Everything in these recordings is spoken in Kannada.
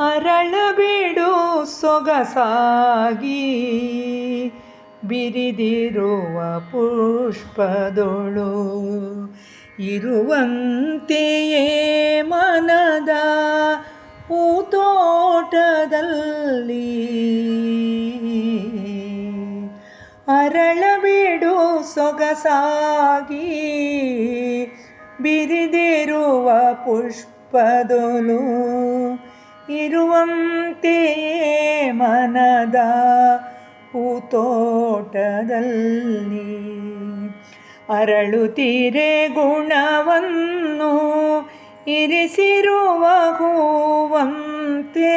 ಅರಳಬೇಡು ಸೊಗಸಾಗಿ ಬಿರಿದಿರುವ ಪುಷ್ಪದೊಳು ಇರುವಂತೆಯೇ ಮನದ ಹೂತೋಟದಲ್ಲಿ. ಅರಳಬೇಡು ಸೊಗಸಾಗಿ ಬಿರಿದಿರುವ ಪುಷ್ಪದೊಲು ಇರುವಂತೆಯೇ ಮನದ ಹೂತೋಟದಲ್ಲಿ ಅರಳುತ್ತೀರೆ ಗುಣವನ್ನು ಇರಿಸಿರುವ ಹೂವಂತೆ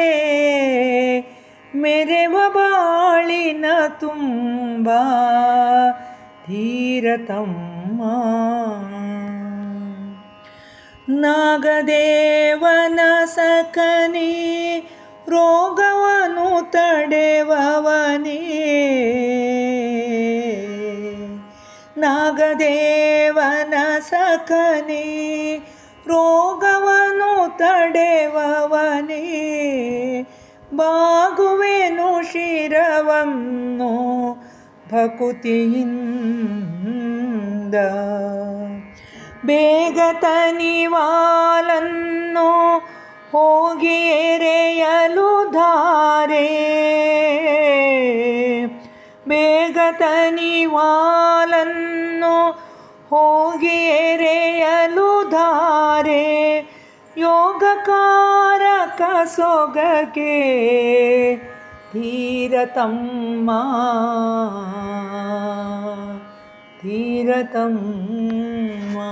ಮೆರೆವ ಬಾಳಿನ ತುಂಬ ಧೀರತಮ್ಮ ನಾಗದೇವನ ಸಕನಿ ರೋಗವನು ತಡೆವವನೇ ನಾಗದೇವನ ಸಕನಿ ರೋಗವನು ತಡೆವವನೇ ಬಾಗುವೆನು ಶಿರವನ್ನು ಭಕುತಿಯಿಂದ ಬೇಗ ತನಿವಾಲನ್ನು ಹೋಗಿ ಎರೆಯಲು ಧಾರೆ. ಬೇಗ ತನಿವಾಲನ್ನು ಹೋಗಿ ಎರೆಯಲು ಧಾರೆ. ಯೋಗಕಾರಕ ಸೊಗಗೆ ಧೀರತಮ್ಮ धीरतं मा।